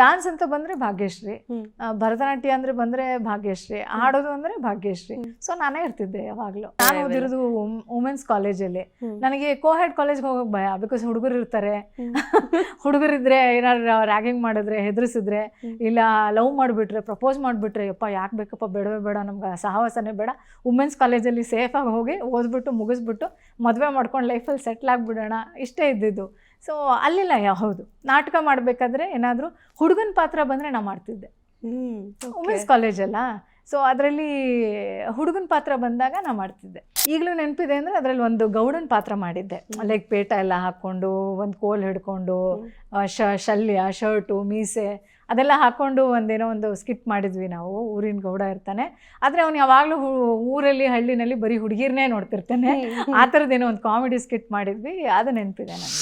Dance ಅಂತ ಬಂದ್ರೆ ಭಾಗ್ಯಶ್ರೀ. ಭರತನಾಟ್ಯ ಅಂದ್ರೆ ಬಂದ್ರೆ ಭಾಗ್ಯಶ್ರೀ. ಹಾಡೋದು ಅಂದ್ರೆ ಭಾಗ್ಯಶ್ರೀ. ಸೊ ನಾನೇ ಇರ್ತಿದ್ದೆ ಯಾವಾಗ್ಲೂ. ನಾನು ಓದಿರೋದು ವುಮೆನ್ಸ್ ಕಾಲೇಜಲ್ಲಿ. ನನಗೆ ಕೋಹೆಡ್ ಕಾಲೇಜ್ಗೆ ಹೋಗೋಕೆ ಭಯ ಬಿಕಾಸ್ ಹುಡುಗರು ಇರ್ತಾರೆ. ಹುಡುಗರು ಹುಡುಗರಿದ್ರೆ ಏನಾದ್ರು ರ್ಯಾಗಿಂಗ್ ಮಾಡಿದ್ರೆ ಹೆದರ್ಸಿದ್ರೆ. ಇಲ್ಲ ಲವ್ ಮಾಡಿಬಿಟ್ರೆ ಪ್ರಪೋಸ್ ಮಾಡಿಬಿಟ್ರೆ ಯಪ್ಪ ಯಾಕೆ ಬೇಕಪ್ಪ ಬೇಡವೇ ಬೇಡ ನಮ್ಗೆ ಸಹವಾಸನೇ ಬೇಡ. ವುಮೆನ್ಸ್ ಕಾಲೇಜಲ್ಲಿ ಸೇಫಾಗಿ ಹೋಗಿ ಓದ್ಬಿಟ್ಟು ಮುಗಿಸ್ಬಿಟ್ಟು ಮದುವೆ ಮಾಡ್ಕೊಂಡು ಲೈಫಲ್ಲಿ ಸೆಟ್ಲ್ ಆಗಿಬಿಡೋಣ. ಇಷ್ಟೇ ಇದ್ದಿದ್ದು. ಸೊ ಅಲ್ಲಿಲ್ಲ ಹೌದು ನಾಟಕ ಮಾಡಬೇಕಾದ್ರೆ ಏನಾದರೂ ಹುಡುಗನ ಪಾತ್ರ ಬಂದರೆ ನಾ ಮಾಡ್ತಿದ್ದೆ. ವುಮೆನ್ಸ್ ಅಲ್ಲ. ಕಾಲೇಜಲ್ಲ ಸೊ ಅದರಲ್ಲಿ ಹುಡುಗನ ಪಾತ್ರ ಬಂದಾಗ ನಾ ಮಾಡ್ತಿದ್ದೆ. ಈಗಲೂ ನೆನಪಿದೆ ಅಂದರೆ ಅದರಲ್ಲಿ ಒಂದು ಗೌಡನ ಪಾತ್ರ ಮಾಡಿದ್ದೆ. ಲೈಕ್ ಪೇಟ ಎಲ್ಲ ಹಾಕ್ಕೊಂಡು ಒಂದು ಕೋಲ್ ಹಿಡ್ಕೊಂಡು ಶ ಶಲ್ಯ ಶರ್ಟು ಮೀಸೆ ಅದೆಲ್ಲ ಹಾಕ್ಕೊಂಡು ಒಂದೇನೋ ಒಂದು ಸ್ಕಿಟ್ ಮಾಡಿದ್ವಿ ನಾವು. ಊರಿನ ಗೌಡ ಇರ್ತಾನೆ. ಆದರೆ ಅವ್ನು ಯಾವಾಗಲೂ ಊರಲ್ಲಿ ಹಳ್ಳಿನಲ್ಲಿ ಬರೀ ಹುಡುಗಿರನ್ನೇ ನೋಡ್ತಿರ್ತಾನೆ. ಆ ಥರದ್ದೇನೋ ಒಂದು ಕಾಮಿಡಿ ಸ್ಕಿಟ್ ಮಾಡಿದ್ವಿ. ಅದು ನೆನಪಿದೆ ನನಗೆ